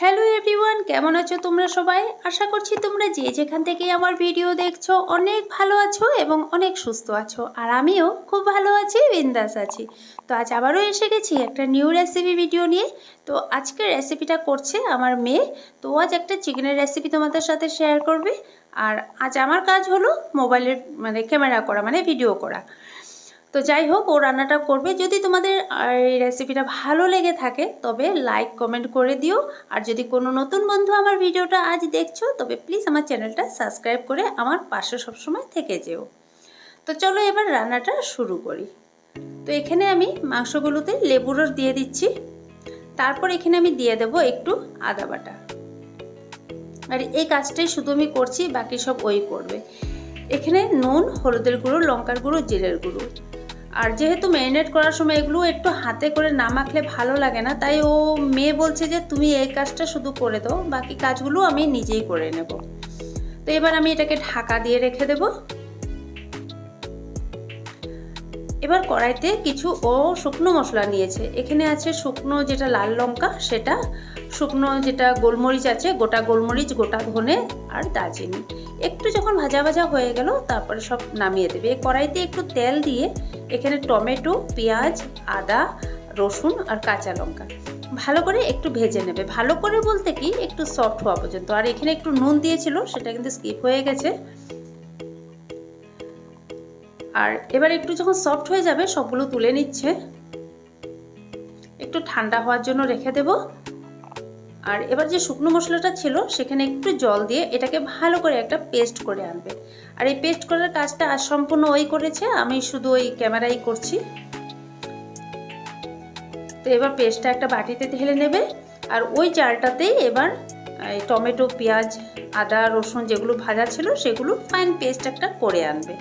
Hello everyone কেমন আছো তোমরা সবাই? আশা করছি তোমরা যে যেখান থেকে আমার ভিডিও দেখছ, অনেক ভালো আছো এবং অনেক সুস্থ আছো। আর আমিও খুব ভালো আছি, বিন্দাস আছি। তো আজ আবারও এসে গেছি একটা নিউ রেসিপি ভিডিও নিয়ে। তো আজকে রেসিপিটা করছে আমার মেয়ে। তো আজ একটা চিকেনের রেসিপি তোমাদের সাথে শেয়ার করবে। আর আজ আমার কাজ হলো মোবাইলের মানে ক্যামেরা করা মানে ভিডিও করা। তো যাই হোক ও রান্নাটা করবে। যদি তোমাদের এই রেসিপিটা ভালো লেগে থাকে, তবে লাইক কমেন্ট করে দিও। আর যদি কোনো নতুন বন্ধু আমার ভিডিওটা আজ দেখছ, তবে প্লিজ আমার চ্যানেলটা সাবস্ক্রাইব করে আমার পাশে সবসময় থেকে যেও। তো চলো এবার রান্নাটা শুরু করি। তো এখানে আমি মাংসগুলোতে লেবুর রস দিয়ে দিচ্ছি। তারপর এখানে আমি দিয়ে দেব একটু আদা বাটা। আর এই কাজটাই শুধু আমি করছি, বাকি সব ওই করবে। এখানে নুন, হলুদের গুঁড়ো, লঙ্কার গুঁড়ো, জিরের গুঁড়ো। আর যেহেতু ম্যারিনেট করার সময় এগুলো একটু হাতে করে না মাখলে ভালো লাগে না, তাই ও মেয়ে বলছে যে, তুমি এই কাজটা শুধু করে দাও, বাকি কাজগুলো আমি নিজেই করে নেব। তো এবার আমি এটাকে ঢাকা দিয়ে রেখে দেব। এবার কড়াইতে কিছু ও শুকনো মশলা নিয়েছে। এখানে আছে শুকনো যেটা লাল লঙ্কা, সেটা শুকনো যেটা গোলমরিচ আছে, গোটা গোলমরিচ, গোটা ধনে আর দারচিনি। একটু যখন ভাজা ভাজা হয়ে গেল, তারপরে সব নামিয়ে দেবে। এই কড়াইতে একটু তেল দিয়ে এখানে টমেটো, পেঁয়াজ, আদা, রসুন আর কাঁচা লঙ্কা। ভালো করে একটু ভেজে নেবে। ভালো করে বলতে কি, একটু সফট হওয়া পর্যন্ত। আর এখানে একটু নুন দিয়েছিল, সেটা কিন্তু স্কিপ হয়ে গেছে। আর এবার একটু যখন সফট হয়ে যাবে, সবগুলো তুলে নিচ্ছে। একটু ঠান্ডা হওয়ার জন্য রেখে দেব। আর এবার যে শুকনো মশলাটা ছিল, সেখানে একটু জল দিয়ে এটাকে ভালো করে একটা পেস্ট করে আনবে। আর এই পেস্ট করার কাজটা আর সম্পূর্ণ ওই করেছে, আমি শুধু ওই ক্যামেরাই করছি। তো এবার পেস্টটা একটা বাটিতে ঢেলে নেবে, আর ওই চালটাতেই এবার টমেটো, পেঁয়াজ, আদা, রসুন যেগুলো ভাজা ছিল, সেগুলো ফাইন পেস্ট একটা করে আনবে।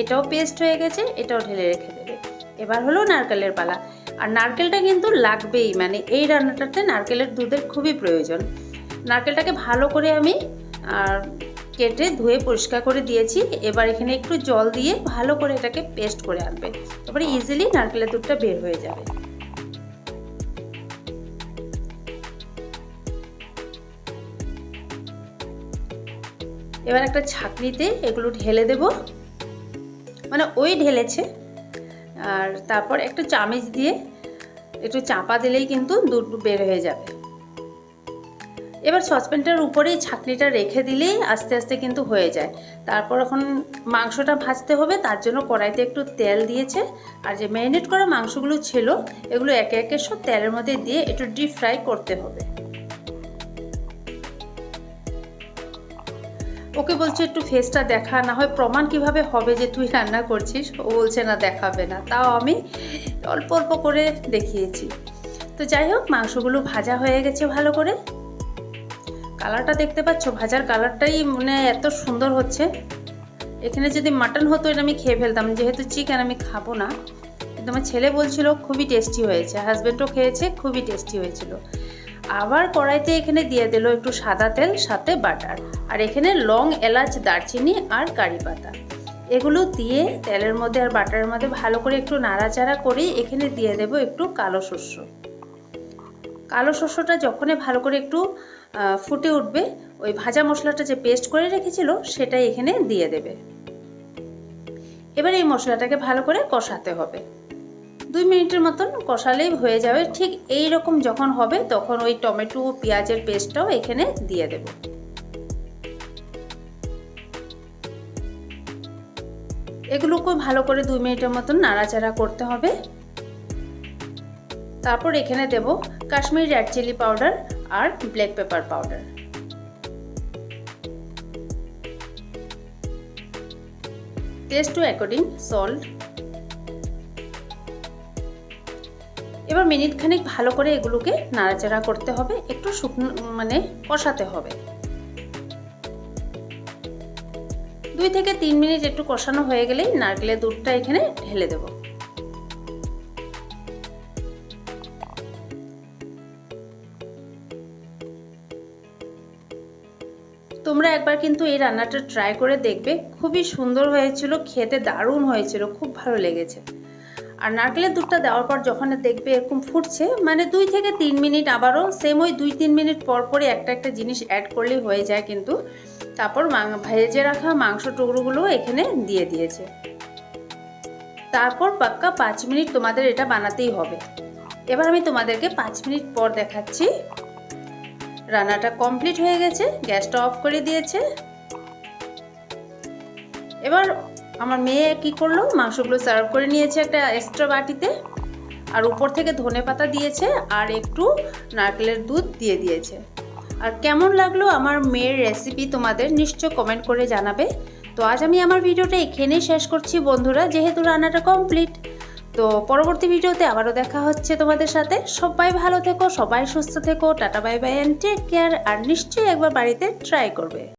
এটাও পেস্ট হয়ে গেছে, এটাও ঢেলে রেখে দেবে। এবার হলো নারকেলের পালা। আর নারকেলটা কিন্তু লাগবেই মানে এই রান্নাটাতে নারকেলের দুধের খুবই প্রয়োজন। নারকেলটাকে ভালো করে আমি আর কেটে ধুয়ে পরিষ্কার করে দিয়েছি। এবার এখানে একটু জল দিয়ে ভালো করে এটাকে পেস্ট করে আনবে। তারপরে ইজিলি নারকেলের দুধটা বের হয়ে যাবে। এবার একটা ছাকনিতে এগুলো ঢেলে দেব। মানে ওই ঢেলেছে আর তারপর একটু চামিচ দিয়ে একটু চাপা দিলেই কিন্তু দুধ বের হয়ে যাবে। এবার সসপ্যানটার উপরেই ছাকনিটা রেখে দিলেই আস্তে আস্তে কিন্তু হয়ে যায়। তারপর এখন মাংসটা ভাজতে হবে, তার জন্য কড়াইতে একটু তেল দিয়েছে। আর যে ম্যারিনেট করা মাংসগুলো ছিল, এগুলো একে একে সব তেলের মধ্যে দিয়ে একটু ডিপ ফ্রাই করতে হবে। ওকে বলছে একটু ফেসটা দেখা, না হয় প্রমাণ কীভাবে হবে যে তুই রান্না করছিস? ও বলছে, না, দেখাবে না। তাও আমি অল্প অল্প করে দেখিয়েছি। তো যাই হোক, মাংসগুলো ভাজা হয়ে গেছে ভালো করে। কালারটা দেখতে পাচ্ছ? ভাজার কালারটাই মানে এত সুন্দর হচ্ছে। এখানে যদি মাটন হতো, এটা আমি খেয়ে ফেলতাম। যেহেতু চিকেন আমি খাব না। কিন্তু আমার ছেলে বলছিল, খুবই টেস্টি হয়েছে। হাজব্যান্ডও খেয়েছে, খুবই টেস্টি হয়েছিল। আবার কড়াইতে এখানে দিয়ে দিল একটু সাদা তেল, সাথে বাটার। আর এখানে লং এলাচ, দারচিনি আর কারি পাতা। এগুলো দিয়ে তেলের মধ্যে আর বাটারের মধ্যে ভালো করে একটু নাড়াচাড়া করে এখানে দিয়ে দেব একটু কালো শস্য। কালো শস্যটা যখনই ভালো করে একটু ফুটে উঠবে, ওই ভাজা মশলাটা যে পেস্ট করে রেখেছিল সেটাই এখানে দিয়ে দেবে। এবার এই মশলাটাকে ভালো করে কষাতে হবে। দুই মিনিটের মতন কষালেই হয়ে যাবে। ঠিক এই রকম যখন হবে, তখন ওই টমেটো ও পেঁয়াজের পেস্টটাও এখানে দিয়ে দেব। এগুলোকে ভালো করে দুই মিনিটের মতন নাড়াচাড়া করতে হবে। তারপর এখানে দেব Kashmiri red chilli powder R black pepper powder. Taste to according, salt এবার মিনিট খানিক ভালো করে এগুলোকে নাড়াচাড়া করতে হবে, একটু শুকনো মানে কষাতে হবে। দুই থেকে তিন মিনিট একটু কষানো হয়ে গেলেই নারকেলের দুধটা এখানে ঢেলে দেব। তোমরা একবার কিন্তু এই রান্নাটা ট্রাই করে দেখবে, খুবই সুন্দর হয়েছিল, খেতে দারুণ হয়েছিল, খুব ভালো লেগেছে। আর নারকেলের দুধটা দেওয়ার পর যখন দেখবে এরকম ফুটছে মানে দুই থেকে তিন মিনিট আবারও সেম ওই দুই তিন মিনিট পর পরই একটা একটা জিনিস অ্যাড করলেই হয়ে যায় কিন্তু। তারপর ভেজে রাখা মাংস টুকরোগুলো এখানে দিয়ে দিয়েছে। তারপর পাক্কা পাঁচ মিনিট তোমাদের এটা বানাতেই হবে। এবার আমি তোমাদেরকে পাঁচ মিনিট পর দেখাচ্ছি। রান্নাটা কমপ্লিট হয়ে গেছে, গ্যাসটা অফ করে দিয়েছে। এবার আমার মেয়ে কি করল? মাংসগুলো সার্ভ করে নিয়েছে একটা এক্সট্রা বাটিতে। আর উপর থেকে ধনে পাতা দিয়েছে আর একটু নারকেলের দুধ দিয়ে দিয়েছে। আর কেমন লাগল আমার মেয়ের রেসিপি তোমাদের নিশ্চয় কমেন্ট করে জানাবে। তো আজ আমি আমার ভিডিওটা এখানেই শেষ করছি বন্ধুরা, যেহেতু রান্নাটা কমপ্লিট তো পরবর্তী ভিডিওতে আবারও দেখা হচ্ছে তোমাদের সাথে। সবাই ভালো থেকো, সবাই সুস্থ থেকো, tata bye bye and take care আর নিশ্চয়ই একবার বাড়িতে ট্রাই করবে।